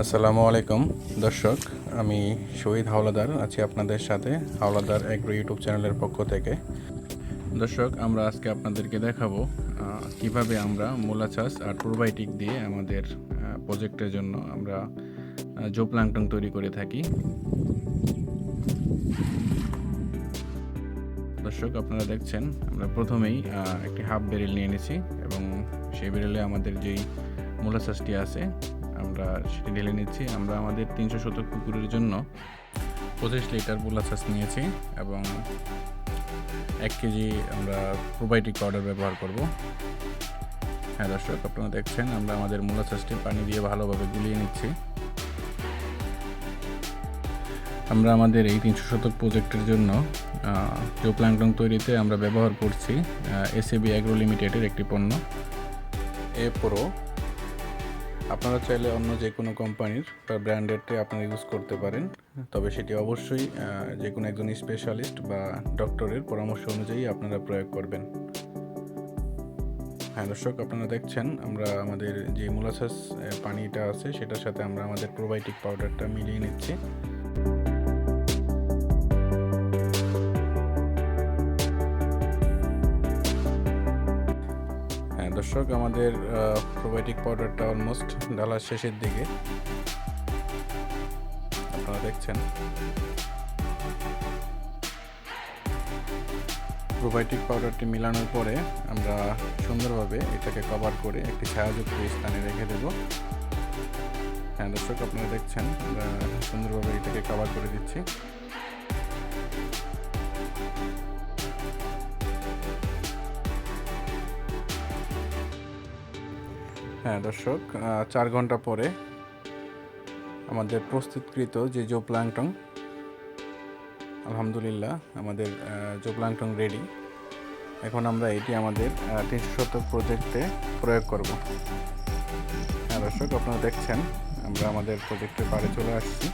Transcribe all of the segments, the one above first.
আসসালামু আলাইকুম, দর্শক। আমি শহীদ হাওলাদার, আছি আপনাদের সাথে, হাওলাদার এগ্রো ইউটিউব চ্যানেলের পক্ষ থেকে। দর্শক, আমরা আজকে আপনাদেরকে দেখাবো কীভাবে আমরা মূলা চাষ আর প্রোবায়োটিক দিয়ে আমাদের প্রজেক্টের জন্য আমরা জো প্লাংটন তৈরি করে থাকি। দর্শক, আপনারা দেখছেন, আমরা প্রথমেই একটি হাফ বেরেল নিয়ে নিয়েছি এবং সেই বেরেলে আমাদের যেই মূলা চাষটি আছে আমরা সেটি ঢেলে নিচ্ছি। আমরা আমাদের তিনশো শতক পুকুরের জন্য পঁচিশ লিটার মূলা চাষ নিয়েছি এবং এক কেজি আমরা প্রোবায়োটিক পাউডার ব্যবহার করব। হ্যাঁ দর্শক, আপনারা দেখছেন, আমরা আমাদের মূলা চাষটি পানি দিয়ে ভালোভাবে গুলিয়ে নিচ্ছি। আমরা আমাদের এই তিনশো শতক প্রজেক্টের জন্য জো প্ল্যাংটন তৈরিতে আমরা ব্যবহার করছি এসএবি অ্যাগ্রো লিমিটেডের একটি পণ্য এ প্রো আপনারা চাইলে অন্য যে কোনো কোম্পানির বা ব্র্যান্ডেডটি আপনারা ইউজ করতে পারেন। তবে সেটি অবশ্যই যে কোনো একজন স্পেশালিস্ট বা ডক্টরের পরামর্শ অনুযায়ী আপনারা প্রয়োগ করবেন। হ্যাঁ দর্শক, আপনারা দেখছেন, আমরা আমাদের যে মোলাসাস পানিটা আছে, সেটার সাথে আমরা আমাদের প্রোবায়োটিক পাউডারটা মিলিয়ে নিচ্ছি। হ্যাঁ দর্শক, আমাদের প্রোবায়োটিক পাউডারটা অলমোস্ট ডালার শেষের দিকে। আপনারা দেখছেন। প্রোবায়োটিক পাউডারটি মেলানোর পরে আমরা সুন্দরভাবে এটাকে কভার করে একটি ছায়াযুক্ত স্থানে রেখে দেব। হ্যাঁ দর্শক, আপনারা দেখছেন, আমরা সুন্দরভাবে এটাকে কভার করে দিচ্ছি। হ্যাঁ দর্শক চার ঘণ্টা পরে আমাদের প্রস্তুতকৃত যে জো প্লাংটং, আলহামদুলিল্লাহ, আমাদের জো প্লাংটং রেডি। এখন আমরা এটি আমাদের তিনশো শতক প্রজেক্টে প্রয়োগ করব। হ্যাঁ দর্শক, আপনারা দেখছেন, আমরা আমাদের প্রজেক্টের পাড়ে চলে আসছি।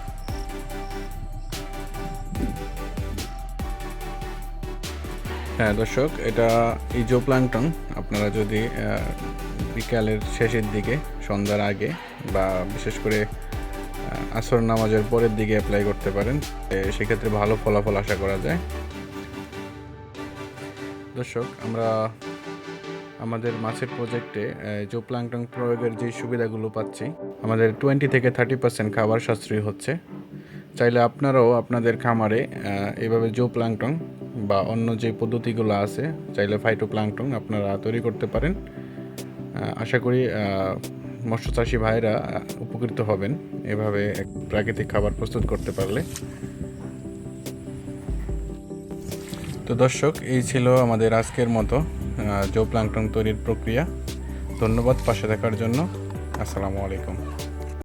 হ্যাঁ দর্শক এটা এই জো প্লাংটন আপনারা যদি বিকালের শেষের দিকে সন্ধ্যার আগে বা বিশেষ করে আসর নামাজের পরের দিকে অ্যাপ্লাই করতে পারেন সেক্ষেত্রে ভালো ফলাফল আশা করা যায়। দর্শক আমরা আমাদের মাছের প্রজেক্টে জো প্লাংটন প্রয়োগের যে সুবিধাগুলো পাচ্ছি আমাদের টোয়েন্টি থেকে থার্টি পার্সেন্ট খাবার সাশ্রয়ী হচ্ছে। চাইলে আপনারাও আপনাদের খামারে আহ, এইভাবে জো প্লাংটন বা অন্য যে পদ্ধতিগুলো আছে চাইলে ফাইটো প্লাংটন আপনারা তৈরি করতে পারেন। আশা করি আহ, মৎস্য চাষি ভাইরা উপকৃত হবেন এভাবে এক প্রাকৃতিক খাবার প্রস্তুত করতে পারলে। তো দর্শক এই ছিল আমাদের আজকের মতো জো প্লাংটন তৈরির প্রক্রিয়া। ধন্যবাদ পাশে থাকার জন্য। আসসালামু আলাইকুম।